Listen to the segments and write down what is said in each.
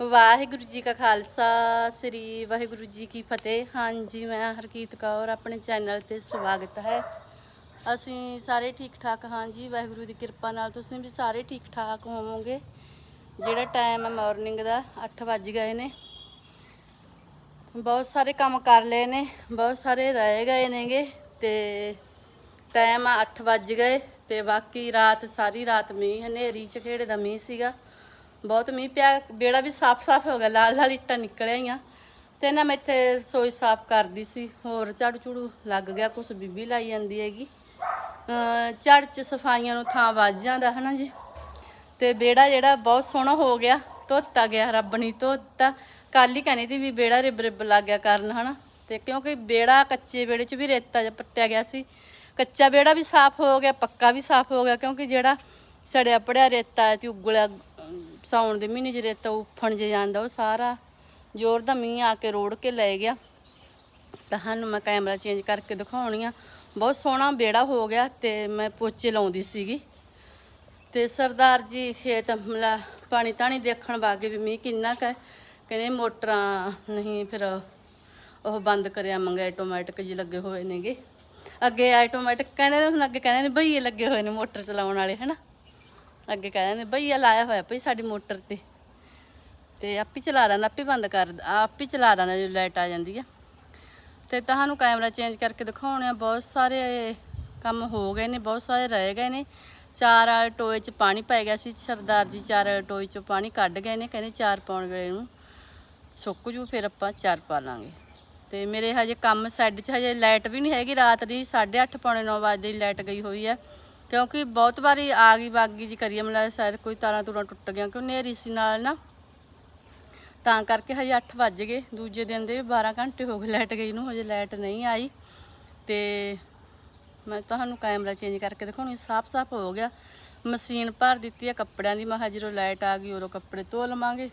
ਵਾਹਿਗੁਰੂ ਜੀ ਕਾ ਖਾਲਸਾ, ਸ੍ਰੀ ਵਾਹਿਗੁਰੂ ਜੀ ਕੀ ਫਤਿਹ। ਹਾਂਜੀ, ਮੈਂ ਹਰਕੀਤ ਕੌਰ, ਆਪਣੇ ਚੈਨਲ ਤੇ ਸਵਾਗਤ ਹੈ। ਅਸੀਂ ਸਾਰੇ ਠੀਕ ਠਾਕ ਹਾਂ ਜੀ, ਵਾਹਿਗੁਰੂ ਦੀ ਕਿਰਪਾ ਨਾਲ ਤੁਸੀਂ ਵੀ ਸਾਰੇ ਠੀਕ ਠਾਕ ਹੋਵੋਗੇ। ਜਿਹੜਾ ਟਾਈਮ ਹੈ ਮਾਰਨਿੰਗ ਦਾ 8 ਵੱਜ ਗਏ ਨੇ। ਬਹੁਤ ਸਾਰੇ ਕੰਮ ਕਰ ਲਏ ਨੇ, ਬਹੁਤ ਸਾਰੇ ਰਹਿ ਗਏ ਨੇਗੇ ਤੇ ਟਾਈਮ ਆ 8 ਵੱਜ ਗਏ ਤੇ ਬਾਕੀ ਰਾਤ, ਸਾਰੀ ਰਾਤ ਮੀਂਹ, ਹਨੇਰੀ ਚ ਖੇੜੇ ਦਾ ਮੀਂਹ ਸੀਗਾ। ਬਹੁਤ ਮੀਂਹ ਪਿਆ ਬੇੜਾ ਵੀ ਸਾਫ਼-ਸਾਫ਼ ਹੋ ਗਿਆ, ਲਾਲ ਲਾਲ ਇੱਟਾਂ ਨਿਕਲ ਆਈਆਂ ਤੇ ਨਾ ਮੈਂ ਇੱਥੇ ਸੋਈ ਸਾਫ਼ ਕਰਦੀ ਸੀ, ਹੋਰ ਝਾੜੂ ਝੂੜੂ ਲੱਗ ਗਿਆ, ਕੁਛ ਬੀਬੀ ਲਾਈ ਜਾਂਦੀ ਹੈਗੀ। ਝੜ ਚ ਸਫਾਈਆਂ ਨੂੰ ਥਾਂ ਵੱਜ ਜਾਂਦਾ, ਹਨਾ ਜੀ? ਤੇ ਬੇੜਾ ਜਿਹੜਾ ਬਹੁਤ ਸੋਹਣਾ ਹੋ ਗਿਆ, ਧੋਤਾ ਗਿਆ, ਰੱਬ ਨੇ ਧੋਤਾ। ਕੱਲ ਹੀ ਕਹਿੰਦੀ ਸੀ ਵੀ ਬੇੜਾ ਰਿਬ ਰਿਬ ਲੱਗ ਗਿਆ ਕਰਨ, ਹਨਾ? ਤੇ ਕਿਉਂਕਿ ਬੇੜਾ ਕੱਚੇ ਬੇੜੇ 'ਚ ਵੀ ਰੇਤਾ ਜਿਹਾ ਪੱਟਿਆ ਗਿਆ ਸੀ। ਕੱਚਾ ਬੇੜਾ ਵੀ ਸਾਫ਼ ਹੋ ਗਿਆ, ਪੱਕਾ ਵੀ ਸਾਫ਼ ਹੋ ਗਿਆ, ਕਿਉਂਕਿ ਜਿਹੜਾ ਸੜਿਆ ਪੜਿਆ ਰੇਤਾ ਤੇ ਉਗਲਿਆ ਸਾਉਣ ਦੇ ਮਹੀਨੇ 'ਚ ਰੇਤਾ ਉਫਣ ਜੇ ਜਾਂਦਾ, ਉਹ ਸਾਰਾ ਜ਼ੋਰ ਦਾ ਮੀਂਹ ਆ ਕੇ ਰੋੜ ਕੇ ਲੈ ਗਿਆ। ਤੁਹਾਨੂੰ ਮੈਂ ਕੈਮਰਾ ਚੇਂਜ ਕਰਕੇ ਦਿਖਾਉਣੀ ਆ। ਬਹੁਤ ਸੋਹਣਾ ਬੇੜਾ ਹੋ ਗਿਆ ਤੇ ਮੈਂ ਪੋਚੇ ਲਾਉਂਦੀ ਸੀਗੀ। ਤੇ ਸਰਦਾਰ ਜੀ ਖੇਤ ਮਲਾ ਪਾਣੀ ਤਾਣੀ ਦੇਖਣ ਵਾਗੇ ਵੀ ਮੀਂਹ ਕਿੰਨਾ ਕੁ ਕਹਿੰਦੇ ਮੋਟਰਾਂ ਨਹੀਂ ਫਿਰ ਉਹ ਬੰਦ ਕਰਿਆ ਮੰਗੇ, ਆਟੋਮੈਟਿਕ ਜੀ ਲੱਗੇ ਹੋਏ ਨੇਗੇ। ਅੱਗੇ ਆਟੋਮੈਟਿਕ ਕਹਿੰਦੇ ਨੇ ਹੁਣ ਅੱਗੇ ਕਹਿੰਦੇ ਨੇ ਬਈਏ ਲੱਗੇ ਹੋਏ ਨੇ ਮੋਟਰ ਚਲਾਉਣ ਵਾਲੇ, ਹਨਾ? ਅੱਗੇ ਕਹਿੰਦੇ ਨੇ ਬਈਆ ਲਾਇਆ ਹੋਇਆ ਭਈ ਸਾਡੀ ਮੋਟਰ ਤੇ। ਤੇ ਆਪੀ ਚਲਾ ਦਿੰਦਾ, ਆਪੀ ਬੰਦ ਕਰ, ਆਪੀ ਚਲਾ ਦਿੰਦਾ ਜਦੋਂ ਲਾਈਟ ਆ ਜਾਂਦੀ ਆ। ਤੇ ਤੁਹਾਨੂੰ ਕੈਮਰਾ ਚੇਂਜ ਕਰਕੇ ਦਿਖਾਉਣੇ ਆ, ਬਹੁਤ ਸਾਰੇ ਕੰਮ ਹੋ ਗਏ ਨੇ, ਬਹੁਤ ਸਾਰੇ ਰਹਿ ਗਏ ਨੇ। ਚਾਰ ਟੋਏ 'ਚ ਪਾਣੀ ਪੈ ਗਿਆ ਸੀ, ਸਰਦਾਰ ਜੀ ਚਾਰ ਟੋਏ 'ਚੋਂ ਪਾਣੀ ਕੱਢ ਗਏ ਨੇ, ਕਹਿੰਦੇ ਚਾਰ ਪਾਉਣ ਗਏ ਨੂੰ ਸੁੱਕ ਜੂ, ਫਿਰ ਆਪਾਂ ਚਾਰ ਪਾ ਲਾਂਗੇ। ਤੇ ਮੇਰੇ ਹਜੇ ਕੰਮ ਸੈੱਡ 'ਚ ਹਜੇ ਲਾਈਟ ਵੀ ਨਹੀਂ ਹੈਗੀ, ਰਾਤ ਦੀ 8:30 ਪੌਣੇ 9 ਵਜੇ ਦੀ ਲਾਈਟ ਗਈ ਹੋਈ ਹੈ ਕਿਉਂਕਿ ਬਹੁਤ ਵਾਰੀ ਆ ਗਈ ਬਾਗੀ ਜੀ ਕਰੀਏ ਮਲਾ ਸ਼ਾਇਦ ਕੋਈ ਤਾਰਾਂ ਤੂਰਾਂ ਟੁੱਟ ਗਿਆ ਕਿਉਂ ਨੇਰੀ ਸੀ ਨਾਲ ਨਾ। ਤਾਂ ਕਰਕੇ ਹਜੇ 8 ਵੱਜ ਗਏ, ਦੂਜੇ ਦਿਨ ਦੇ ਵੀ 12 ਘੰਟੇ ਹੋ ਗਏ ਲਾਈਟ ਗਈ ਨੂੰ, ਹਜੇ ਲਾਈਟ ਨਹੀਂ ਆਈ। ਤੇ ਮੈਂ ਤੁਹਾਨੂੰ ਕੈਮਰਾ ਚੇਂਜ ਕਰਕੇ ਦਿਖਾਉਣੀ ਸਾਫ਼-ਸਾਫ਼ ਹੋ ਗਿਆ। ਮਸ਼ੀਨ ਭਰ ਦਿੱਤੀ ਹੈ ਕੱਪੜਿਆਂ ਦੀ, ਮੈਂ ਕਿਹਾ ਜਦੋਂ ਲਾਈਟ ਆ ਗਈ ਉਦੋਂ ਕੱਪੜੇ ਧੋ ਲਵਾਂਗੇ।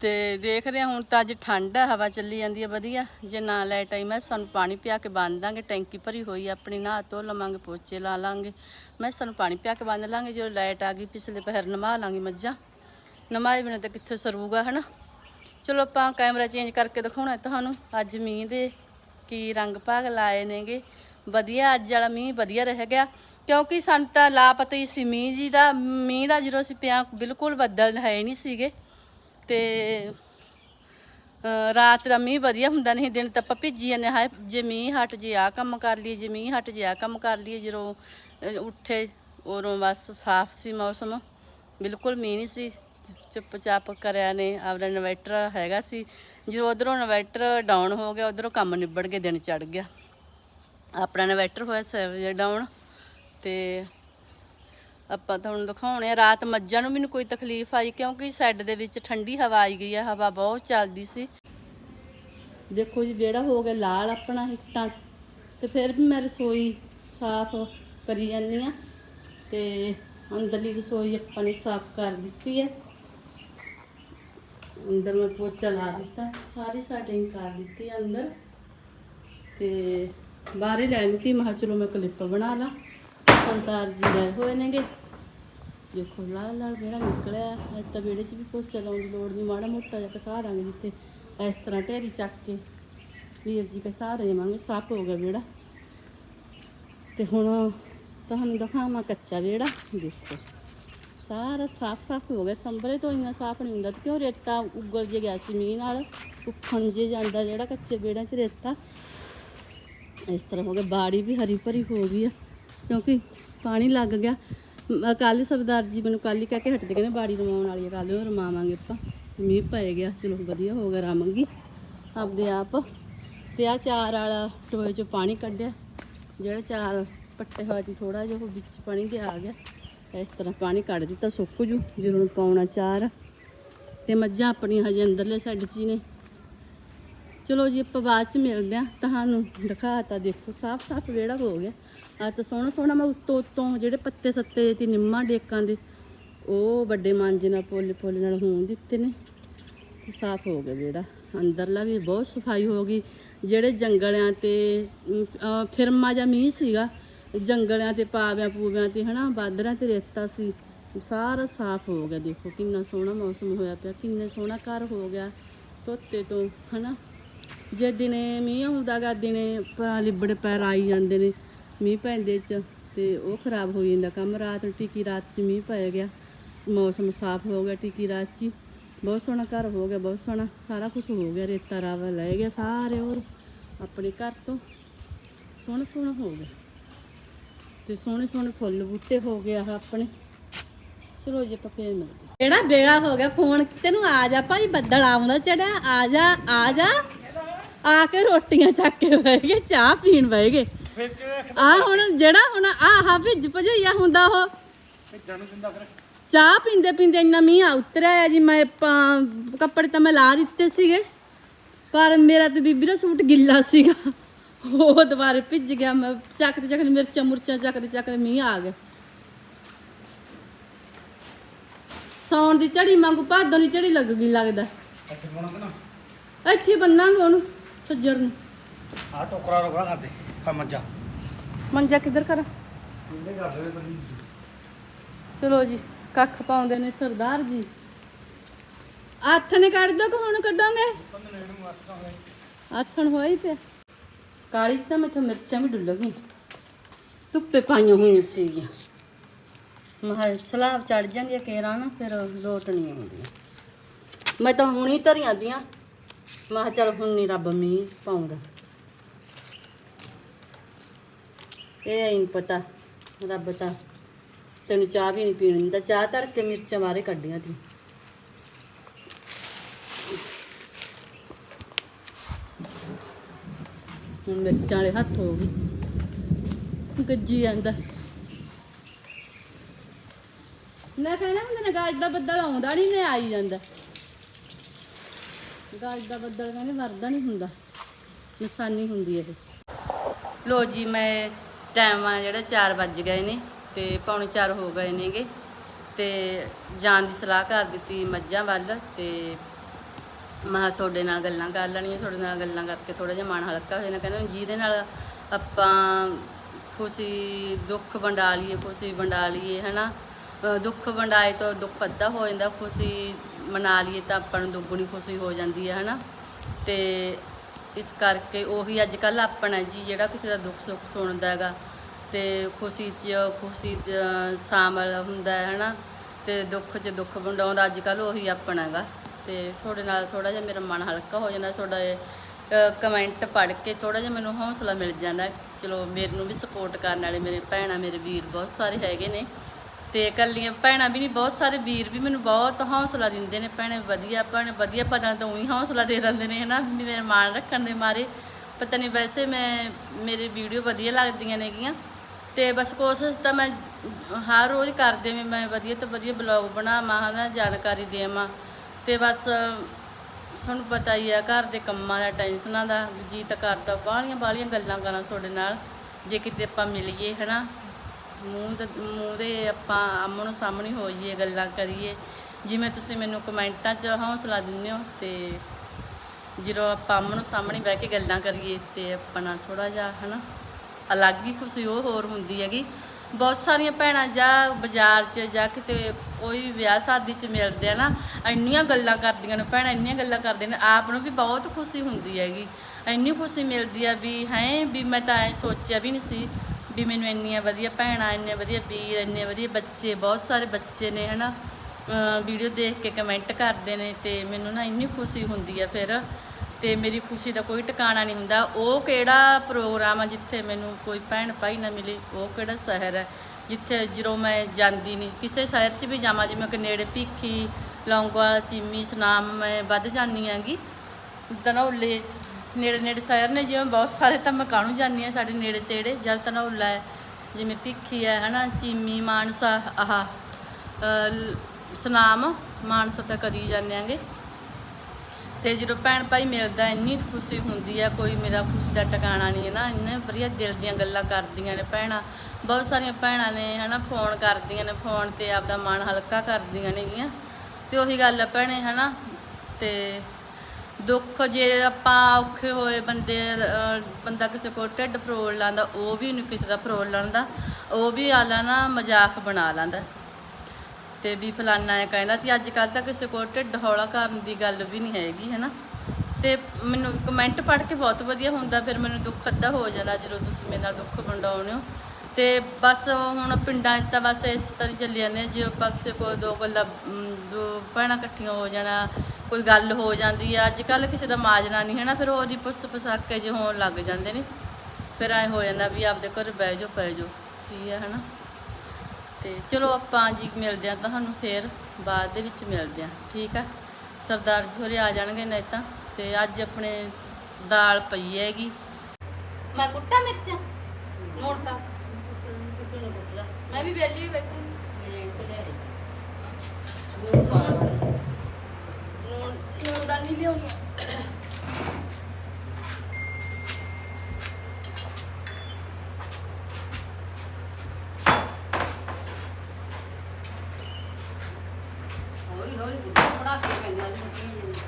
ਤੇ ਦੇਖਦੇ ਹਾਂ, ਹੁਣ ਤਾਂ ਅੱਜ ਠੰਡ ਆ, ਹਵਾ ਚੱਲੀ ਜਾਂਦੀ ਹੈ ਵਧੀਆ। ਜੇ ਨਾ ਲਾਈਟ ਆਈ ਮੈਂ ਸਾਨੂੰ ਪਾਣੀ ਪਿਆ ਕੇ ਬੰਨ ਦਾਂਗੇ, ਟੈਂਕੀ ਭਰੀ ਹੋਈ ਹੈ ਆਪਣੀ ਨਹਾ ਧੋ ਲਵਾਂਗੇ, ਪੋਚੇ ਲਾ ਲਾਂਗੇ। ਮੈਂ ਸਾਨੂੰ ਪਾਣੀ ਪਿਆ ਕੇ ਬੰਨ ਲਾਂਗੇ, ਜਦੋਂ ਲਾਈਟ ਆ ਗਈ, ਪਿਛਲੇ ਪਹਿਰ ਨਮਾ ਲਾਂਗੇ ਮੱਝਾਂ। ਨਮਾਜ਼ ਬਿਨਾਂ ਤਾਂ ਕਿੱਥੇ ਸਰੂਗਾ, ਹਨਾ? ਚਲੋ, ਆਪਾਂ ਕੈਮਰਾ ਚੇਂਜ ਕਰਕੇ ਦਿਖਾਉਣਾ ਤੁਹਾਨੂੰ। ਅੱਜ ਮੀਂਹ ਦੇ ਕੀ ਰੰਗ ਭਾਗ ਲਾਏ ਨੇਗੇ। ਵਧੀਆ, ਅੱਜ ਵਾਲਾ ਮੀਂਹ ਵਧੀਆ ਰਹਿ ਗਿਆ। ਕਿਉਂਕਿ ਸਾਨੂੰ ਤਾਂ ਲਾਪਤਾ ਹੀ ਸੀ ਮੀਂਹ ਜੀ ਦਾ। ਮੀਂਹ ਦਾ ਜਦੋਂ ਅਸੀਂ ਪਿਆ, ਬਿਲਕੁਲ ਬੱਦਲ ਹੈ ਨਹੀਂ ਸੀਗੇ। ਤੇ ਰਾਤ ਦਾ ਮੀਂਹ ਵਧੀਆ ਹੁੰਦਾ ਨਹੀਂ, ਦਿਨ ਤਾਂ ਆਪਾਂ ਭਿੱਜੀ ਜਾਂਦੇ ਹਾਏ, ਜੇ ਮੀਂਹ ਹਟ ਜੇ ਆ ਕੰਮ ਕਰ ਲਈਏ, ਜੇ ਮੀਂਹ ਹਟ ਜੇ ਆ ਕੰਮ ਕਰ ਲਈਏ, ਜਦੋਂ ਉੱਠੇ, ਉਦੋਂ ਬਸ ਸਾਫ਼ ਸੀ ਮੌਸਮ। ਬਿਲਕੁਲ ਮੀਂਹ ਨਹੀਂ ਸੀ ਚੁੱਪ ਚਾਪ ਕਰਿਆ ਨੇ। ਆਪਣਾ ਇਨਵੈਟਰ ਹੈਗਾ ਸੀ। ਜਦੋਂ ਉਧਰੋਂ ਇਨਵੈਟਰ ਡਾਊਨ ਹੋ ਗਿਆ, ਉਧਰੋਂ ਕੰਮ ਨਿਬੜ ਕੇ ਦਿਨ ਚੜ ਗਿਆ। ਆਪਣਾ ਇਨਵੈਟਰ ਹੋਇਆ 6 ਡਾਊਨ ਤੇ ਆਪਾਂ ਤੁਹਾਨੂੰ ਦਿਖਾਉਣੇ ਆ, ਰਾਤ ਮੱਝਾਂ ਨੂੰ ਮੈਨੂੰ ਕੋਈ ਤਕਲੀਫ ਆਈ, ਕਿਉਂਕਿ ਸੈੱਡ ਦੇ ਵਿੱਚ ਠੰਡੀ ਹਵਾ ਆਈ ਗਈ ਆ, ਹਵਾ ਬਹੁਤ ਚੱਲਦੀ ਸੀ। ਦੇਖੋ ਜੀ ਜਿਹੜਾ ਹੋ ਗਿਆ ਲਾਲ ਆਪਣਾ ਇੱਟਾਂ, ਤੇ ਫਿਰ ਵੀ ਮੈਂ ਰਸੋਈ ਸਾਫ਼ ਕਰੀ ਜਾਂਦੀ ਆ, ਤੇ ਅੰਦਰਲੀ ਰਸੋਈ ਆਪਾਂ ਨੇ ਸਾਫ਼ ਕਰ ਦਿੱਤੀ ਹੈ ਅੰਦਰ ਮੈਂ ਪੋਚਾ ਲਾ ਦਿੱਤਾ, ਸਾਰੀ ਸੈਟਿੰਗ ਕਰ ਦਿੱਤੀ ਹੈ ਅੰਦਰ, ਤੇ ਬਾਹਰੇ ਲੈ ਦਿੱਤੀ, ਮੈਂ ਚਲੋ ਮੈਂ ਕਲਿੱਪ ਬਣਾ ਲਾਂ। ਸਰਦਾਰ ਜੀ ਗਏ ਹੋਏ ਨੇਗੇ। ਦੇਖੋ, ਲਾਲ ਲਾਲ ਵਿਹੜਾ ਨਿਕਲਿਆ। ਅੱਜ ਤਾਂ ਵਿਹੜੇ 'ਚ ਵੀ ਪੋਚਾ ਲਾਉਣ ਦੀ ਲੋੜ ਨਹੀਂ ਮਾੜਾ ਮੋਟਾ ਜਿਹਾ ਕਸਾ ਦਾਂਗੇ ਜਿੱਥੇ ਇਸ ਤਰ੍ਹਾਂ ਢੇਰੀ ਚੱਕ ਕੇ। ਵੀਰ ਜੀ ਕਸਾ ਦੇਵਾਂਗੇ ਸਾਫ਼ ਹੋ ਗਿਆ ਵਿਹੜਾ। ਤੇ ਹੁਣ ਤੁਹਾਨੂੰ ਦਿਖਾਵਾਂ ਕੱਚਾ ਵਿਹੜਾ। ਦੇਖੋ, ਸਾਰਾ ਸਾਫ਼ ਸਾਫ਼ ਹੋ ਗਿਆ। ਸੰਭਰੇ ਤੋਂ ਇੰਨਾ ਸਾਫ਼ ਨਹੀਂ ਹੁੰਦਾ ਤੇ ਕਿਉਂ ਰੇਤਾ ਉੱਗਲ ਜੇ ਗਿਆ ਸੀ ਮੀਂਹ ਨਾਲ? ਉੱਖਣ ਜੇ ਜਾਂਦਾ ਜਿਹੜਾ ਕੱਚੇ ਵਿਹੜਿਆਂ 'ਚ ਰੇਤਾ। ਇਸ ਤਰ੍ਹਾਂ ਹੋ ਗਿਆ। ਬਾੜੀ ਵੀ ਹਰੀ ਭਰੀ ਹੋ ਗਈ ਆ, ਕਿਉਂਕਿ ਪਾਣੀ ਲੱਗ ਗਿਆ। ਕੱਲ ਸਰਦਾਰ ਜੀ ਮੈਨੂੰ ਕੱਲ ਹੀ ਕਹਿ ਕੇ ਹਟਦੇ, ਕਹਿੰਦੇ ਬਾੜੀ ਰਮਾਉਣ ਵਾਲੀ ਆ ਕੱਲ ਨੂੰ ਰਮਾਵਾਂਗੇ ਆਪਾਂ। ਮੀਂਹ ਪੈ ਗਿਆ, ਚਲੋ ਵਧੀਆ ਹੋ ਗਿਆ ਰਮੰਗੀ। ਆਪਦੇ ਆਪ। ਤੇ ਆ ਚਾਰ ਵਾਲਾ ਟੋਏ ਚੋਂ ਪਾਣੀ ਕੱਢਿਆ। ਜਿਹੜਾ ਚਾਰ ਪੱਟੇ ਹੋਇਆ ਸੀ ਥੋੜਾ ਜਿਹਾ, ਉਹ ਵਿੱਚ ਪਾਣੀ ਦੇ ਆ ਗਿਆ। ਇਸ ਤਰ੍ਹਾਂ ਪਾਣੀ ਕੱਢ ਦਿੱਤਾ, ਸੁੱਕ ਜੂ, ਜਦੋਂ ਪਾਉਣਾ ਚਾਰ। ਤੇ ਮੱਝਾਂ ਆਪਣੀਆਂ ਹਜੇ ਅੰਦਰਲੇ ਸਾਈਡ 'ਚ ਹੀ ਨੇ। ਚਲੋ ਜੀ ਆਪਾਂ ਬਾਅਦ ਚ ਮਿਲਦੇ ਆ ਤੁਹਾਨੂੰ ਦਿਖਾਤਾ ਦੇਖੋ ਸਾਫ਼ ਸਾਫ਼ ਵਿਹੜਾ ਹੋ ਗਿਆ। ਆ ਤਾਂ ਸੋਹਣਾ ਸੋਹਣਾ ਮੈਂ ਉੱਤੋਂ ਉੱਤੋਂ ਜਿਹੜੇ ਪੱਤੇ ਸੱਤੇ ਤੇ ਨਿੰਮਾਂ ਡੇਕਾਂ ਦੇ ਉਹ ਵੱਡੇ ਮਾਂਜੇ ਨਾਲ ਪੋਲੇ ਪੋਲੇ ਨਾਲ ਹੋਣ ਦਿੱਤੇ ਨੇ। ਤੇ ਸਾਫ਼ ਹੋ ਗਿਆ ਵਿਹੜਾ। ਅੰਦਰਲਾ ਵੀ ਬਹੁਤ ਸਫ਼ਾਈ ਹੋ ਗਈ। ਜਿਹੜੇ ਜੰਗਲਿਆਂ ਤੇ ਅਮ, ਫਿਰਮਾ ਜਾਂ ਮੀਂਹ ਸੀਗਾ ਜੰਗਲਿਆਂ ਤੇ ਪਾਵਿਆਂ ਪੂਵਿਆਂ ਤੇ ਹਨਾ ਬਾਦਰਾਂ ਤੇ ਰੇਤਾ ਸੀ ਸਾਰਾ ਸਾਫ਼ ਹੋ ਗਿਆ। ਦੇਖੋ ਕਿੰਨਾ ਸੋਹਣਾ ਮੌਸਮ ਹੋਇਆ ਪਿਆ ਕਿੰਨੇ ਸੋਹਣਾ ਘਰ ਹੋ ਗਿਆ ਧੋਤੇ ਤੋਂ ਹਨਾ। ਜੇ ਦਿਨੇ ਮੀਂਹ ਆਉਂਦਾਗਾ ਦਿਨੇ ਪ- ਲਿਬੜੇ ਪੈਰ ਆਈ ਜਾਂਦੇ ਨੇ। ਮੀਂਹ ਪੈਂਦੇ ਚ ਤੇ ਉਹ ਖਰਾਬ ਹੋ ਜਾਂਦਾ। ਕੰਮ ਰਾਤ ਨੂੰ ਟਿੱਕੀ ਰਾਤ ਚ ਮੀਂਹ ਪੈ ਗਿਆ। ਮੌਸਮ ਸਾਫ਼ ਹੋ ਗਿਆ ਟਿੱਕੀ ਰਾਤ ਚ ਬਹੁਤ ਸੋਹਣਾ ਘਰ ਹੋ ਗਿਆ, ਬਹੁਤ ਸੋਹਣਾ। ਸਾਰਾ ਕੁਝ ਹੋ ਗਿਆ, ਰੇਤਾ ਰਾਵਾ ਲੈ ਗਿਆ ਸਾਰੇ ਹੋਰ ਆਪਣੇ ਘਰ ਤੋਂ। ਸੋਹਣਾ ਸੋਹਣਾ ਹੋ ਗਿਆ। ਤੇ ਸੋਹਣੇ ਸੋਹਣੇ ਫੁੱਲ ਬੂਟੇ ਹੋ ਗਏ ਆ ਆਪਣੇ। ਚਲੋ ਜੀ, ਆਪਾਂ ਫੇਰ ਮਿਲਦੇ ਕਿਹੜਾ ਬੇੜਾ ਹੋ ਗਿਆ ਫੋਨ? ਤੈਨੂੰ ਆ ਜਾ, ਭਾਈ ਬੱਦਲ ਆਉਂਦਾ ਚੜਿਆ। ਆ ਜਾ ਆ ਜਾ। ਆ ਕੇ ਰੋਟੀਆਂ ਚੱਕ ਕੇ ਬਹਿ ਗਏ ਚਾਹ ਪੀਣ ਬਹਿ ਗਏ। ਆ ਹੁਣ ਜਿਹੜਾ ਹੁਣ ਆਹ ਭਿੱਜ ਭਜਈਆ ਹੁੰਦਾ ਉਹ। ਚਾਹ ਪੀਂਦੇ ਪੀਂਦੇ ਇੰਨਾ ਮੀਂਹ ਆ ਉਤਰਿਆ ਆ ਜੀ ਮੈਂ ਪਾ- ਕੱਪੜੇ ਤਾਂ ਮੈਂ ਲਾ ਦਿੱਤੇ ਸੀਗੇ। ਪਰ ਮੇਰਾ ਤੇ ਬੀਬੀ ਦਾ ਸੂਟ ਗਿੱਲਾ ਸੀਗਾ। ਉਹ ਦੁਬਾਰੇ ਭਿੱਜ ਗਿਆ ਮੈਂ ਚੱਕਦੇ ਚੱਕਦੇ ਮਿਰਚਾਂ ਮੁਰਚਾਂ ਚੱਕਦੇ ਚੱਕਦੇ ਮੀਂਹ ਆ ਗਿਆ। ਸੌਣ ਦੀ ਝੜੀ ਵਾਂਗੂ ਭਾਦੋਂ ਦੀ ਝੜੀ ਲੱਗ ਗਈ ਲੱਗਦਾ ਇੱਥੇ ਬੰਨਾਂਗੇ ਉਹਨੂੰ। ਸੱਜਰ ਨੂੰ। ਆ ਟੋਕਰਾ ਰੋਕਰਾ ਕਰਦੇ ਆ ਮੰਜਾ। ਮੰਜਾ ਕਿੱਧਰ ਕਰਾਂ? ਇਹਦੇ ਕਰ ਦੇ ਬਣੀ ਚਲੋ ਜੀ ਕੱਖ ਪਾਉਂਦੇ ਨੇ ਸਰਦਾਰ ਜੀ। ਆਥਣ ਕੱਢ ਦੋ ਕਿ ਹੁਣ ਕੱਢੋਗੇ? ਆਥਣ ਹੋਇਆ ਹੀ ਪਿਆ। ਕਾਲੀ ਚ ਤਾਂ ਮੈਥੋਂ ਮਿਰਚਾਂ ਵੀ ਡੁੱਲ ਗਈਆਂ। ਧੁੱਪੇ ਪਾਈਆਂ ਹੋਈਆਂ ਸੀਗੀਆਂ। ਮਹਾ ਸਲਾਬ ਚੜ ਜਾਂਦੀ ਹੈ ਕੇਰਾ ਨਾ ਫਿਰ ਲੋਟ ਨਹੀਂ ਆਉਂਦੀ ਮੈਂ ਤਾਂ ਹੁਣੀ ਧਰੀਆਂ ਦੀਆਂ। ਮੈਂ ਕਿਹਾ ਚੱਲ ਹੁਣ ਨਹੀਂ ਰੱਬ ਮੀਂਹ ਪਾਉਂਦਾ। ਇਹ ain't ਪਤਾ, ਰੱਬ ਤਾਂ ਤੈਨੂੰ ਚਾਹ ਵੀ ਨਹੀਂ ਪੀਣ ਦਿੰਦਾ। ਚਾਹ ਧਰ ਕੇ ਮਿਰਚਾਂ ਮਾਰੇ ਕੱਢੀਆਂ ਤੀ। ਹੁਣ ਮਿਰਚਾਂ ਵਾਲੇ ਹੱਥ ਹੋ ਗਏ। ਗੱਜੀ ਜਾਂਦਾ। ਨਾ ਕਹਿੰਦਾ ਹੁੰਦਾ ਨਾ, ਗਾਜ ਦਾ ਬੱਦਲ ਆਉਂਦਾ ਨਹੀਂ ਨੇ ਆਈ ਜਾਂਦਾ। ਗਾਜ ਦਾ ਬੱਦਲ ਕਹਿੰਦੇ ਵਰਦਾ ਨਹੀਂ ਹੁੰਦਾ, ਨਿਸ਼ਾਨੀ ਹੁੰਦੀ ਇਹ। ਲੋ ਜੀ, ਮੈਂ ਟਾਈਮ ਆ ਜਿਹੜਾ 4 ਵੱਜ ਗਏ ਨੇ ਤੇ ਪੌਣੇ 4 ਹੋ ਗਏ ਨੇਗੇ ਤੇ ਜਾਣ ਦੀ ਸਲਾਹ ਕਰ ਦਿੱਤੀ ਮੱਝਾਂ ਵੱਲ ਤੇ ਮਹਾ ਤੁਹਾਡੇ ਨਾਲ ਗੱਲਾਂ ਕਰ ਲੈਣੀਆਂ, ਤੁਹਾਡੇ ਨਾਲ ਗੱਲਾਂ ਕਰਕੇ ਥੋੜਾ ਜਿਹਾ ਮਨ ਹਲਕਾ ਹੋ ਜਾਣਾ। ਕਹਿੰਦੇ ਜਿਹਦੇ ਨਾਲ ਆਪਾਂ ਖੁਸ਼ੀ, ਦੁੱਖ ਵੰਡਾ ਲਈਏ, ਖੁਸ਼ੀ ਵੰਡਾ ਲਈਏ, ਹਨਾ? ਦੁੱਖ ਵੰਡਾਏ ਤੋਂ ਦੁੱਖ ਅੱਧਾ ਹੋ ਜਾਂਦਾ, ਖੁਸ਼ੀ ਮਨਾ ਲਈਏ ਤਾਂ ਆਪਾਂ ਨੂੰ ਦੁੱਗਣੀ ਖੁਸ਼ੀ ਹੋ ਜਾਂਦੀ ਹੈ, ਹਨਾ? ਤੇ ਇਸ ਕਰਕੇ ਉਹੀ ਅੱਜ ਕੱਲ ਆਪਣਾ ਜੀ, ਜਿਹੜਾ ਕਿਸੇ ਦਾ ਦੁੱਖ ਸੁੱਖ ਸੁਣਦਾ ਹੈਗਾ ਤੇ ਖੁਸ਼ੀ 'ਚ, ਖੁਸ਼ੀ ਸ਼ਾਮਲ ਹੁੰਦਾ ਹੈ, ਹਨਾ? ਤੇ ਦੁੱਖ 'ਚ ਦੁੱਖ ਵੰਡਾਉਂਦਾ ਅੱਜ ਕੱਲ ਉਹੀ ਆਪਣਾ ਹੈਗਾ। ਤੇ ਤੁਹਾਡੇ ਨਾਲ ਥੋੜਾ ਜਿਹਾ ਮੇਰਾ ਮਨ ਹਲਕਾ ਹੋ ਜਾਂਦਾ, ਤੁਹਾਡਾ ਇਹ ਕਮੈਂਟ ਪੜ੍ਹ ਕੇ ਥੋੜਾ ਜਿਹਾ ਮੈਨੂੰ ਹੌਸਲਾ ਮਿਲ ਜਾਂਦਾ। ਚਲੋ, ਮੇਰੇ ਨੂੰ ਵੀ ਸਪੋਰਟ ਕਰਨ ਵਾਲੇ ਮੇਰੇ ਭੈਣਾਂ, ਮੇਰੇ ਵੀਰ ਬਹੁਤ ਸਾਰੇ ਹੈਗੇ ਨੇ। ਤੇ ਇਕੱਲੀਆਂ ਭੈਣਾਂ ਵੀ ਨਹੀਂ, ਬਹੁਤ ਸਾਰੇ ਵੀਰ ਵੀ ਮੈਨੂੰ ਬਹੁਤ ਹੌਸਲਾ ਦਿੰਦੇ ਨੇ, ਭੈਣੇ ਵਧੀਆ ਭੈਣੇ ਵਧੀਆ ਪਤਾ ਤੋਂ ਹੀ ਹੌਸਲਾ ਦੇ ਦਿੰਦੇ ਨੇ, ਹਨਾ, ਵੀ ਮੇਰਾ ਮਾਣ ਰੱਖਣ ਦੇ ਮਾਰੇ। ਪਤਾ ਨਹੀਂ, ਵੈਸੇ ਮੈਂ, ਮੇਰੇ ਵੀਡੀਓ ਵਧੀਆ ਲੱਗਦੀਆਂ ਨੇਗੀਆਂ। ਤੇ ਬਸ ਕੋਸ਼ਿਸ਼ ਤਾਂ ਮੈਂ ਹਰ ਰੋਜ਼ ਕਰਦੇ ਵੀ ਮੈਂ ਵਧੀਆ ਤੋਂ ਵਧੀਆ ਬਲੌਗ ਬਣਾਵਾਂ, ਹਨਾ, ਜਾਣਕਾਰੀ ਦੇਵਾਂ। ਤੇ ਬਸ ਤੁਹਾਨੂੰ ਪਤਾ ਹੀ ਆ, ਘਰ ਦੇ ਕੰਮਾਂ ਦਾ ਟੈਨਸ਼ਨਾਂ ਦਾ ਜੀ ਤਾਂ ਕਰਦਾ ਬਾਹਲੀਆਂ ਬਾਹਲੀਆਂ ਗੱਲਾਂ ਕਰਾਂ ਤੁਹਾਡੇ ਨਾਲ, ਜੇ ਕਿਤੇ ਆਪਾਂ ਮਿਲੀਏ, ਹਨਾ। ਮੂੰਹ ਦੇ ਮੂੰਹ ਦੇ ਆਪਾਂ ਆਮਣੋ ਸਾਹਮਣੇ ਹੋਈਏ ਗੱਲਾਂ ਕਰੀਏ। ਜਿਵੇਂ ਤੁਸੀਂ ਮੈਨੂੰ ਕਮੈਂਟਾਂ 'ਚ ਹੌਸਲਾ ਦਿੰਦੇ ਹੋ ਤੇ ਜਦੋਂ ਆਪਾਂ ਆਮਣੋ ਸਾਹਮਣੇ ਬਹਿ ਕੇ ਗੱਲਾਂ ਕਰੀਏ ਤੇ ਆਪਣਾ ਥੋੜਾ ਜਿਹਾ, ਹਨਾ, ਅਲੱਗ ਹੀ ਖੁਸ਼ੀ ਉਹ ਹੋਰ ਹੁੰਦੀ ਹੈਗੀ। ਬਹੁਤ ਸਾਰੀਆਂ ਭੈਣਾਂ ਜਾਂ ਬਾਜ਼ਾਰ 'ਚ ਜਾਂ ਕਿਤੇ ਕੋਈ ਵਿਆਹ ਸ਼ਾਦੀ 'ਚ ਮਿਲਦੇ ਆ ਨਾ, ਇੰਨੀਆਂ ਗੱਲਾਂ ਕਰਦੀਆਂ ਨੇ ਭੈਣਾਂ, ਇੰਨੀਆਂ ਗੱਲਾਂ ਕਰਦੀਆਂ ਨੇ, ਆਪ ਨੂੰ ਵੀ ਬਹੁਤ ਖੁਸ਼ੀ ਹੁੰਦੀ ਹੈਗੀ। ਇੰਨੀ ਖੁਸ਼ੀ ਮਿਲਦੀ ਆ ਵੀ ਹੈ, ਵੀ ਮੈਂ ਤਾਂ ਐ ਸੋਚਿਆ ਵੀ ਨਹੀਂ ਸੀ। ਵੀ ਮੈਨੂੰ ਇੰਨੀਆਂ ਵਧੀਆ ਭੈਣਾਂ, ਇੰਨੇ ਵਧੀਆ ਵੀਰ, ਇੰਨੇ ਵਧੀਆ ਬੱਚੇ, ਬਹੁਤ ਸਾਰੇ ਬੱਚੇ ਨੇ, ਹਨਾ? ਵੀਡੀਓ ਦੇਖ ਕੇ ਕਮੈਂਟ ਕਰਦੇ ਨੇ ਤੇ ਮੈਨੂੰ ਨਾ ਇੰਨੀ ਖੁਸ਼ੀ ਹੁੰਦੀ ਆ ਫਿਰ। ਤੇ ਮੇਰੀ ਖੁਸ਼ੀ ਦਾ ਕੋਈ ਟਿਕਾਣਾ ਨਹੀਂ ਹੁੰਦਾ। ਉਹ ਕਿਹੜਾ ਪ੍ਰੋਗਰਾਮ ਆ ਜਿੱਥੇ ਮੈਨੂੰ ਕੋਈ ਭੈਣ ਭਾਈ ਨਾ ਮਿਲੇ? ਉਹ ਕਿਹੜਾ ਸ਼ਹਿਰ ਹੈ ਜਿੱਥੇ ਜਦੋਂ ਮੈਂ ਜਾਂਦੀ ਨਹੀਂ ਕਿਸੇ ਸ਼ਹਿਰ 'ਚ ਵੀ ਜਾਵਾਂ, ਜਿਵੇਂ ਕਿ ਨੇੜੇ ਭੀਖੀ, ਲੌਂਗੋਵਾਲ, ਚੀਮੀ, ਸੁਨਾਮ, ਮੈਂ ਵੱਧ ਜਾਂਦੀ ਆਂਗੀ ਧਨੌਲੇ ਨੇੜੇ ਨੇੜੇ ਸ਼ਹਿਰ ਨੇ ਜਿਵੇਂ ਬਹੁਤ ਸਾਰੇ ਤਾਂ ਮੈਂ ਕਾਹਨੂੰ ਜਾਂਦੀ ਹਾਂ, ਸਾਡੇ ਨੇੜੇ ਤੇੜੇ, ਜਦ ਧਨੌਲਾ ਹੈ ਜਿਵੇਂ ਭਿੱਖੀ ਹੈ, ਹਨਾ, ਚੀਮੀ, ਮਾਨਸਾ, ਆਹ ਸਨਾਮ, ਮਾਨਸਾ ਤਾਂ ਕਦੀ ਜਾਂਦੇ ਆਂਗੇ। ਤੇ ਜਦੋਂ ਭੈਣ ਭਾਈ ਮਿਲਦਾ, ਇੰਨੀ ਖੁਸ਼ੀ ਹੁੰਦੀ ਆ ਕੋਈ ਮੇਰਾ ਖੁਸ਼ੀ ਦਾ ਟਿਕਾਣਾ ਨਹੀਂ ਹੈ ਨਾ, ਇੰਨੇ ਵਧੀਆ ਦਿਲ ਦੀਆਂ ਗੱਲਾਂ ਕਰਦੀਆਂ ਨੇ ਭੈਣਾਂ। ਬਹੁਤ ਸਾਰੀਆਂ ਭੈਣਾਂ ਨੇ, ਹਨਾ, ਫੋਨ ਕਰਦੀਆਂ ਨੇ, ਫੋਨ ਤੇ ਆਪਦਾ ਮਨ ਹਲਕਾ ਕਰਦੀਆਂ ਨੇਗੀਆਂ। ਤੇ ਉਹੀ ਗੱਲ ਆ ਭੈਣੇ, ਹਨਾ, ਤੇ ਦੁੱਖ ਜੇ ਆਪਾਂ ਔਖੇ ਹੋਏ ਬੰਦੇ ਬੰਦਾ ਕਿਸੇ ਕੋਲ ਢਿੱਡ ਫਰੋਲ ਲੈਂਦਾ, ਉਹ ਵੀ ਨਹੀਂ ਕਿਸੇ ਦਾ ਫਰੋਲ ਲੈਂਦਾ, ਉਹ ਵੀ ਆਲਾ ਨਾ ਮਜ਼ਾਕ ਬਣਾ ਲੈਂਦਾ। ਤੇ ਵੀ ਫਲਾਨਾ ਹੈ ਕਹਿੰਦਾ ਸੀ ਅੱਜ ਕੱਲ ਤਾਂ ਕਿਸੇ ਕੋਲ ਢਿੱਡ ਹੌਲਾ ਕਰਨ ਦੀ ਗੱਲ ਵੀ ਨਹੀਂ ਹੈਗੀ, ਹੈਨਾ? ਤੇ ਮੈਨੂੰ ਕਮੈਂਟ ਪੜ੍ਹ ਕੇ ਬਹੁਤ ਵਧੀਆ ਹੁੰਦਾ, ਫਿਰ ਮੈਨੂੰ ਦੁੱਖ ਅੱਧਾ ਹੋ ਜਾਂਦਾ ਜਦੋਂ ਤੁਸੀਂ ਮੇਰੇ ਨਾਲ ਦੁੱਖ ਵੰਡਾਉਂਦੇ ਹੋ। ਤੇ ਬਸ ਹੁਣ ਪਿੰਡਾਂ 'ਚ ਤਾਂ ਬਸ ਇਸ ਤਰ੍ਹਾਂ ਹੀ ਚੱਲੀ ਜਾਂਦੇ ਜੇ ਆਪਾਂ ਕਿਸੇ ਕੋਲ ਦੋ ਗੱਲਾਂ ਦੋ ਭੈਣਾਂ ਇਕੱਠੀਆਂ ਹੋ ਜਾਣਾ ਕੋਈ ਗੱਲ ਹੋ ਜਾਂਦੀ ਆ ਅੱਜ ਕੱਲ ਕਿਸੇ ਦਾ ਮਾਜਨਾ ਨਹੀਂ ਹੈ ਨਾ, ਫਿਰ ਉਹਦੀ ਪੁੱਸ ਪਸਾਕੇ ਜੇ ਹੋਣ ਲੱਗ ਜਾਂਦੇ ਨੇ। ਫਿਰ ਐ ਹੋ ਜਾਂਦਾ ਵੀ ਆਪਦੇ ਘਰ ਬਹਿ ਜਾਓ, ਪੈ ਜਾਓ ਕੀ ਹੈ ਹਨਾ। ਤੇ ਚਲੋ ਆਪਾਂ ਜੀ ਮਿਲਦੇ ਆ ਤੁਹਾਨੂੰ ਫੇਰ, ਬਾਅਦ ਦੇ ਵਿੱਚ ਮਿਲਦੇ ਆ ਠੀਕ ਆ। ਸਰਦਾਰ ਜੀ ਹੋਰੇ ਆ ਜਾਣਗੇ ਨਹੀਂ ਤਾਂ, ਤੇ ਅੱਜ ਆਪਣੇ ਦਾਲ ਪਈ ਹੈਗੀ। ਮੈਂ ਕੁੱਟਾ ਮਿਰਚਾਂ? ਮੋਟਾ। ਮੈਂ ਵੀ ਵੇਲੀ ਬੈਠੀ ਨੂਨ ਨੂਨ ਦਾ ਨਹੀਂ ਲਿਆਉਣੀ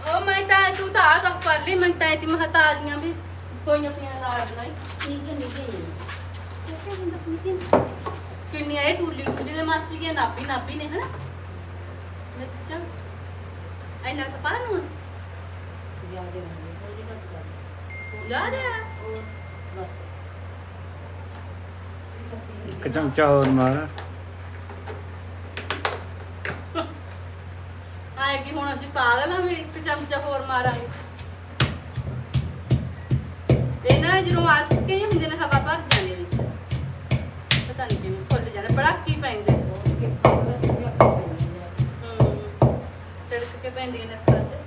ਉਹ ਮੈਂ ਤਾਂ ਤੂੰ ਤਾਂ ਆ ਸਭ ਕਰ ਲਈ ਮੈਂ ਤਾਂ ਇਤੀ ਮਹਤਾਜੀਆਂ ਵੀ ਕੋਈਆਂ ਪਈਆਂ ਲਾੜ ਨਹੀਂ ਕਿੰਨੀਆਂ ਇਹ ਟੂਲੀ ਟੂਲੀ ਦੇ ਮਾਸੀ ਦੀਆਂ ਨਾਭੀ ਨਾਭੀ ਨੇ ਹਨਾ? ਮਿਰਚਾਂ। ਐਨਾ ਤਾਂ ਪਾ ਨੂੰ ਜਾ ਰਿਹਾ ਇੱਕ ਚਮਚਾ ਹੋਰ ਮਾਰ। ਆਏ ਕਿ ਹੁਣ ਅਸੀਂ ਪਾਗਲ ਹਾਂ ਵੀ ਇੱਕ ਚਮਚਾ ਹੋਰ ਮਾਰਾਂਗੇ। ਇਹ ਨਾ ਜਦੋਂ ਆ ਸੁੱਕੇ ਜਿਹੇ ਹੁੰਦੇ ਨੇ ਹਵਾ ਭਰ ਜਾਂਦੇ ਵਿੱਚ। ਪਤਾ ਨਹੀਂ ਕਿਵੇਂ ਫੁੱਲ ਜਾਣੇ ਬੜਾਕੀ ਪੈਂਦੇ। ਕੇ ਪੈਂਦੀਆਂ ਨੇ ਅੱਖਾਂ 'ਚ।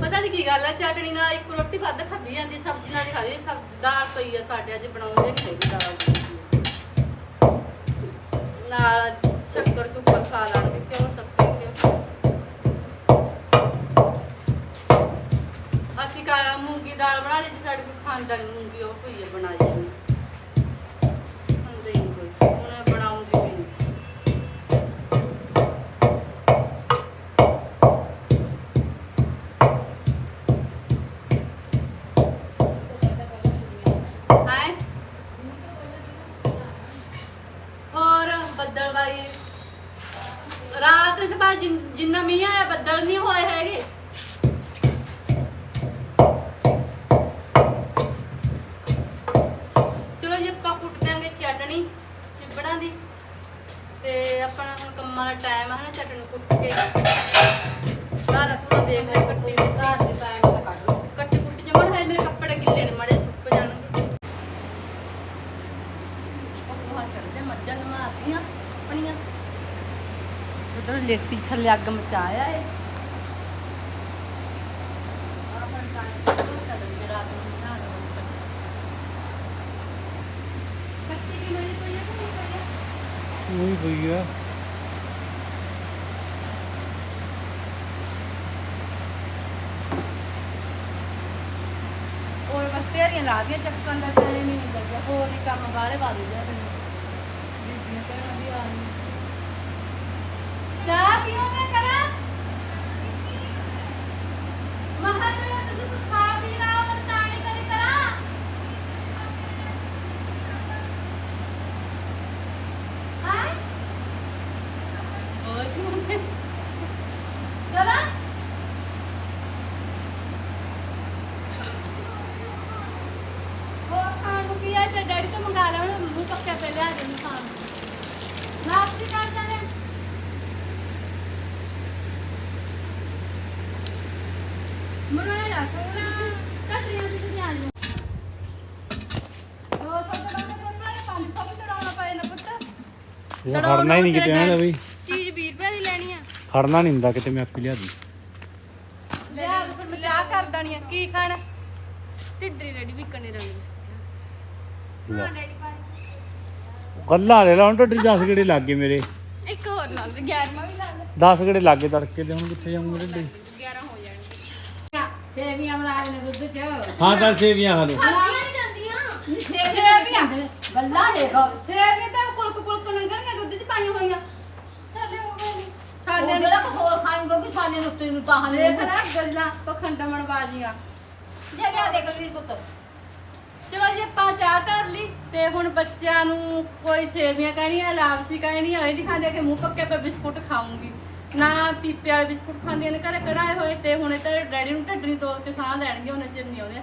ਪਤਾ ਨਹੀਂ ਕੀ ਗੱਲ ਹੈ ਚਟਣੀ ਨਾਲ ਇੱਕ ਰੋਟੀ ਵੱਧ ਖਾਧੀ ਜਾਂਦੀ, ਸਬਜ਼ੀ ਨਾਲ ਹੀ ਖਾਦੀ ਸਬ ਦਾਲ ਪਈ ਆ ਸਾਡੇ ਅੱਜ ਬਣਾਉਂਦੇ ਨਹੀਂ ਹੈਗੀ ਦਾਲ। ਮੂੰਗੀ ਦਾਲ ਬਣਾ ਲਈ ਸੀ ਸਾਡੇ ਕੋਲ ਖਾਂਦਾ ਨਹੀਂ ਮੂੰਗੀ ਉਹ ਕੋਈ ਬਣਾਈ ਜਾਂਦੀ ਲੇਟੀ ਥੱਲੇ ਅੱਗ ਮਚਾਇਆ ਏ ਆਪਣ ਤਾਂ ਚੱਲ ਰਾਤ ਨੂੰ ਬਣਾ ਲਵਾਂਗੇ ਕੱਤੀ ਵੀ ਮੇਰੀ ਕੋਈ ਹੈ ਕਿ ਨਹੀਂ ਪਈ ਉਹੀ ਪਈ ਆ ਹੋਰ ਬਸ ਢੇਰੀਆਂ ਲਾ ਦੀਆਂ ਚੱਕਣ ਦਾ ਟਾਈਮ ਹੀ ਨਹੀਂ ਲੱਗਿਆ ਹੋਰ ਹੀ ਕੰਮ ਵਾਲੇ ਪਾ ਦਿੰਦੇ ਆ ਤੈਨੂੰ ਬੀਬੀਆਂ ਕਹਿਣਾ ਵੀ ਆ ਨਹੀਂ ਚਾਹ ਪੀਓ ਮੈਂ ਕਰਾਂ ਮਹਾਂ ਤੇ ਤੁਸੀਂ ਕੁਝ ਖਾ ਪੀ ਨਾ ਮੈਂ ਤਾਂ ਨਹੀਂ ਕਰੀ ਕਰਾਂ ਹਾਂ ਹੋਰ ਕੀ ਚਲਾ ਹੋਰ ਖਾਣ ਨੂੰ ਕੀ ਹੈ ਤੇ ਡੈਡੀ ਤੋਂ ਮੰਗਾ ਲੈ ਹੁਣ ਮੂੰਹ ਪੱਕਿਆ ਪੈ ਲਿਆ ਦੇ ਖਾਣ ਨੂੰ ਨਾਸਤੀ ਕਰ ਜਾਣੇ ਮਨਾਇਆ ਲਾ ਸੋਣਾ ਕੱਟਰੀਆਂ ਵੀ ਨਹੀਂ ਆਣੀ ਉਹ ਸਭ ਤੋਂ ਬਾਅਦ ਉਹਨਾਂ ਨੇ ਪੰਜ ਸੌ ਵੀ ਚੜਾਉਣਾ ਪਏ ਨਾ ਪੁੱਤ ਇਹ ਖੜਨਾ ਹੀ ਨਹੀਂ ਕਿਤੇ ਇਹਨਾਂ ਦਾ ਵੀ। ਚੀਜ਼ 20 ਰੁਪਏ ਦੀ ਲੈਣੀ ਆ। ਖੜਨਾ ਨਹੀਂ ਹੁੰਦਾ ਕਿਤੇ ਮੈਂ ਆਪੀ ਲਿਆ ਦੀ। ਲਿਆ ਫਿਰ ਮੈਂ ਚਾਹ ਕਰ ਦੇਣੀ ਆ। ਕੀ ਖਾਣਾ? ਢਿੱਡਰੀ ਰੈਡੀ ਵਿਕਣੇ ਰੰਗ ਬਿਸਕੁਟ ਲੈ। ਡੈਡੀ ਪਾ ਗੱਲਾਂ ਲੈ ਲਾ ਹੁਣ ਟੱਡੀ 10 ਗੇੜੇ ਲੱਗ ਗਏ ਮੇਰੇ। ਇੱਕ ਹੋਰ ਲਾ ਦੇ 11ਵਾਂ ਵੀ ਲਾ ਦੇ 10 ਗੇੜੇ ਲੱਗ ਗਏ ਤੜਕੇ ਤੇ ਹੁਣ ਕਿੱਥੇ ਜਾਊਂਗਾ ਟੱਡੀ 11 ਹੋ ਜਾਣਗੇ। ਸੇਵੀਆਂ ਬਣਾ ਲੈ ਦੁੱਧ ਚ। ਹਾਂ ਤਾਂ ਸੇਵੀਆਂ ਖਾ ਲਓ। ਖਾਦੀਆਂ ਨਹੀਂ ਜਾਂਦੀਆਂ। ਸੇਵੀਆਂ ਗੱਲਾਂ ਦੇਖ। ਸੇਵੀਆਂ ਤਾਂ ਕੁਲਕ ਕੁਲਕ ਲੰਗਣੀਆਂ ਦੁੱਧ ਚ ਪਾਈਆਂ ਹੋਈਆਂ। ਚੱਲੇ ਹੋ ਗਏ ਨੀ। ਜਿਹੜਾ ਕੋ ਹੋਰ ਖਾਏਂਗਾ ਕਿ ਨੂੰ ਉੱਤੇ ਨੂੰ ਤਾਂ ਹਾਂ ਦੇਖ ਲੈ ਗੱਲਾਂ ਪਖੰਡਮਣ ਬਾਜੀਆਂ ਜੇ ਲਿਆ ਦੇ ਕੁਲਵੀਰ ਪੁੱਤ। ਚਲੋ ਜੀ ਆਪਾਂ ਚਾਹ ਧਰ ਲਈ ਤੇ ਹੁਣ ਬੱਚਿਆਂ ਨੂੰ ਕੋਈ ਸੇਵੀਆਂ ਕਹਿਣੀਆਂ ਲਾਪਸੀ ਕਹਿਣੀ ਹੋਏ ਨਹੀਂ ਖਾਂਦੇ ਕਿ ਮੂੰਹ ਪੱਕੇ ਪੇ ਬਿਸਕੁਟ ਖਾਉਂਗੀ ਨਾ ਪੀਪੇ ਵਾਲੇ ਬਿਸਕੁਟ ਖਾਂਦੀਆਂ ਨੇ, ਘਰੇ ਕਢਾਏ ਹੋਏ ਤੇ ਹੁਣ ਇਹ ਤਾਂ ਡੈਡੀ ਨੂੰ ਢੱਡਣੀ ਤੋੜ ਕੇ ਸਾਹ ਲੈਣਗੇ, ਉਹਨਾਂ ਚਿਰ ਨਹੀਂ ਆਉਂਦੇ।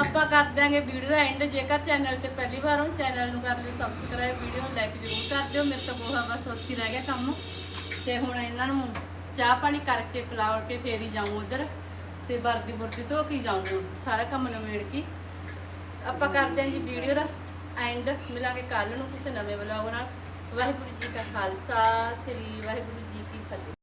ਆਪਾਂ ਕਰ ਦਿਆਂਗੇ ਵੀਡੀਓ ਦਾ ਐਂਡ ਜੇਕਰ ਚੈਨਲ ਤੇ ਪਹਿਲੀ ਵਾਰ ਹੋ ਚੈਨਲ ਨੂੰ ਕਰ ਲਿਓ ਸਬਸਕ੍ਰਾਈਬ ਵੀਡੀਓ ਨੂੰ ਲਾਈਕ ਜ਼ਰੂਰ ਕਰ ਦਿਓ। ਮੇਰੇ ਤੋਂ ਬੋਹਾ ਬਸ ਉੱਥੇ ਰਹਿ ਗਿਆ ਕੰਮ। ਤੇ ਹੁਣ ਇਹਨਾਂ ਨੂੰ ਚਾਹ ਪਾਣੀ ਕਰਕੇ ਪਿਲਾ ਕੇ ਫੇਰ ਹੀ ਜਾਊਂ ਉਧਰ। ਤੇ ਵਰਦੀ ਬੁਰਦੀ ਧੋ ਕੇ ਹੀ ਜਾਊਂ ਸਾਰਾ ਕੰਮ ਨਿਬੇੜ ਕੇ। ਆਪਾਂ ਕਰਦੇ ਹਾਂ ਜੀ ਵੀਡੀਓ ਦਾ ਐਂਡ ਮਿਲਾਂਗੇ ਕੱਲ ਨੂੰ ਕਿਸੇ ਨਵੇਂ ਵਲੌਗ ਨਾਲ। ਵਾਹਿਗੁਰੂ ਜੀ ਕਾ ਖਾਲਸਾ, ਸ੍ਰੀ ਵਾਹਿਗੁਰੂ ਜੀ ਕੀ ਫਤਿਹ।